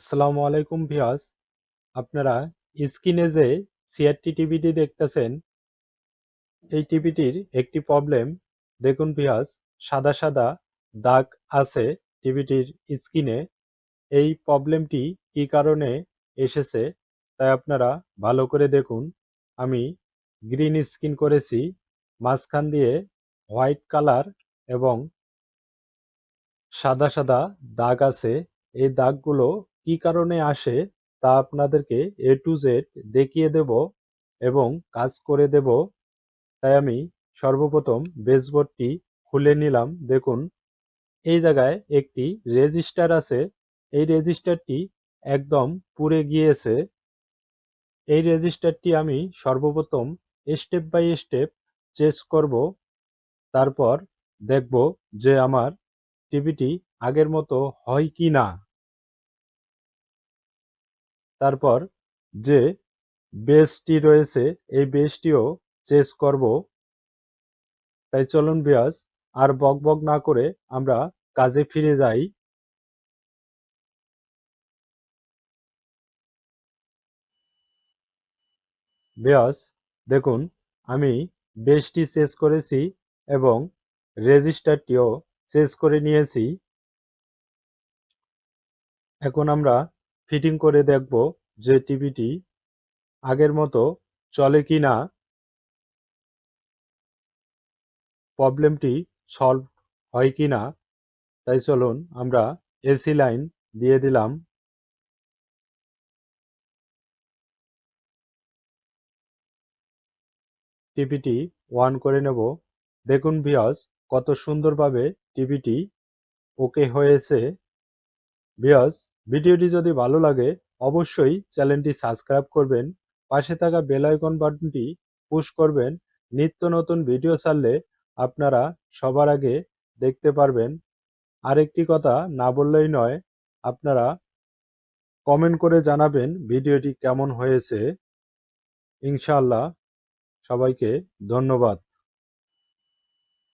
আসসালামু আলাইকুম ভিয়াস আপনারা স্ক্রিনে যে সিআরটি টিভিটি দেখতেছেন, এই টিভিটির একটি প্রবলেম। দেখুন ভিয়াস সাদা সাদা দাগ আছে টিভিটির স্ক্রিনে। এই প্রবলেমটি কি কারণে এসেছে তাই আপনারা ভালো করে দেখুন। আমি গ্রিন স্ক্রিন করেছি, মাঝখান দিয়ে হোয়াইট কালার এবং সাদা সাদা দাগ আছে। এই দাগগুলো কি কারণে আসে তা আপনাদেরকে এ টু জেড দেখিয়ে দেব এবং কাজ করে দেব। তাই আমি সর্বপ্রথম বেসবোর্ডটি খুলে নিলাম। দেখুন, এই জায়গায় একটি রেজিস্টার আছে। এই রেজিস্টারটি একদম পুড়ে গিয়েছে। এই রেজিস্টারটি আমি সর্বপ্রথম স্টেপ বাই স্টেপ চেঞ্জ করব। তারপর দেখব যে আমার টিভিটি আগের মতো হয় কি না তারপর যে বেসটি রয়েছে, এই বেসটিও চেস করব। তাই চলুন বিয়াস, আর বক বক না করে আমরা কাজে ফিরে যাই। বিয়াস, দেখুন, আমি বেসটি চেস করেছি এবং রেজিস্টারটিও চেস করে নিয়েছি। এখন আমরা ফিটিং করে দেখব যে টিভিটি আগের মতো চলে কি না। প্রবলেমটি সলভ হয় কি না। তাই চলুন আমরা এসি লাইন দিয়ে দিলাম। টিভিটি ওয়ান করে নেব। দেখুন ভিওস কত সুন্দরভাবে টিভিটি ওকে হয়েছে। ভিওস ভিডিওটি যদি ভালো লাগে, অবশ্যই চ্যানেলটি সাবস্ক্রাইব করবেন, পাশে থাকা বেল আইকন বাটনটি পুশ করবেন, নিত্য নতুন ভিডিও ছাড়লে আপনারা সবার আগে দেখতে পারবেন। আরেকটি কথা না বললেই নয়, আপনারা কমেন্ট করে জানাবেন ভিডিওটি কেমন হয়েছে। ইনশাআল্লাহ সবাইকে ধন্যবাদ।